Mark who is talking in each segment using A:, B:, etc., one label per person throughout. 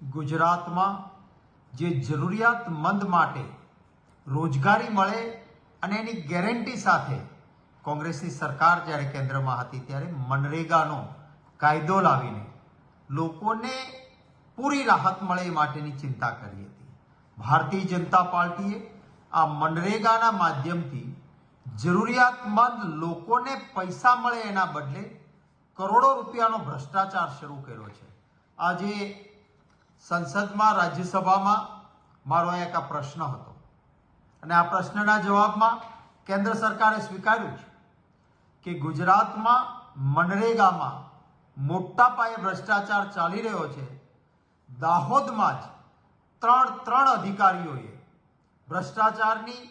A: ગુજરાતમાં જે જરૂરિયાતમંદ માટે રોજગારી મળે અને એની ગેરંટી સાથે કોંગ્રેસની સરકાર જ્યારે કેન્દ્રમાં હતી ત્યારે મનરેગાનો કાયદો લાવીને લોકોને પૂરી રાહત મળે એ માટેની ચિંતા કરી હતી. ભારતીય જનતા પાર્ટીએ આ મનરેગાના માધ્યમથી જરૂરિયાતમંદ લોકોને પૈસા મળે એના બદલે કરોડો રૂપિયાનો ભ્રષ્ટાચાર શરૂ કર્યો છે. આજે સંસદમાં, રાજ્યસભામાં મારો એક આ પ્રશ્ન હતો. અને આ પ્રશ્નના જવાબમાં કેન્દ્ર સરકારે સ્વીકાર્યું છે કે ગુજરાતમાં મનરેગામાં મોટા પાયે ભ્રષ્ટાચાર ચાલી રહ્યો છે. દાહોદમાં જ ત્રણ ત્રણ અધિકારીઓએ ભ્રષ્ટાચારની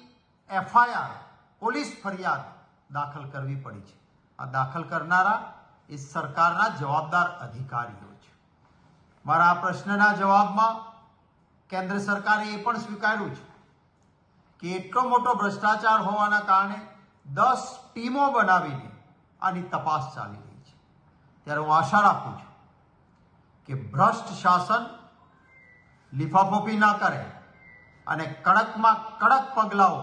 A: એફઆઈઆર, પોલીસ ફરિયાદ દાખલ કરવી પડી છે. આ દાખલ કરનારા એ સરકારના જવાબદાર અધિકારીઓ છે. મારા પ્રશ્નના જવાબમાં કેન્દ્ર સરકારે એ પણ સ્વીકાર્યું છે કે એટલો મોટો ભ્રષ્ટાચાર હોવાના કારણે દસ ટીમો બનાવીને આની તપાસ ચાલી રહી છે. ત્યારે હું આશા રાખું છું કે ભ્રષ્ટ શાસન લિફાફોપી ના કરે અને કડકમાં કડક પગલાઓ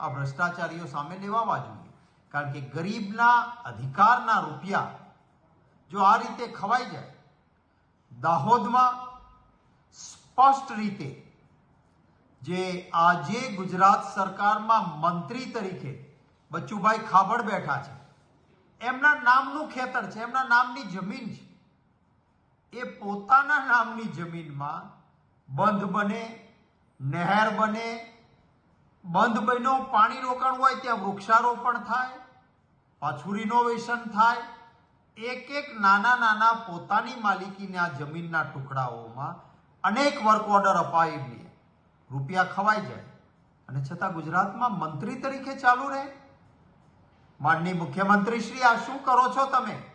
A: આ ભ્રષ્ટાચારીઓ સામે લેવાવા જોઈએ. કારણ કે ગરીબના અધિકારના રૂપિયા જો આ રીતે ખવાઈ જાય દાહોદમાં સ્પષ્ટ રીતે જે આજે ગુજરાત સરકારમાં મંત્રી તરીકે બચ્ચુભાઈ ખાબડ બેઠા છે, એમના નામનું ખેતર છે, એમના નામની જમીન છે. એ પોતાના નામની જમીનમાં બંધ બને, નહેર બને, બંધ બન્યો, પાણી રોકાણ હોય ત્યાં વૃક્ષારોપણ થાય, પાછું રિનોવેશન થાય એક એક નાના નાના પોતાની માલિકીના જમીનના ટુકડાઓમાં અનેક વર્ક ઓર્ડર અપાવીને રૂપિયા ખવાઈ જાય. અને છતાં ગુજરાતમાં મંત્રી તરીકે ચાલુ રહે. માનની મુખ્યમંત્રી શ્રી આ શું કરો છો તમે?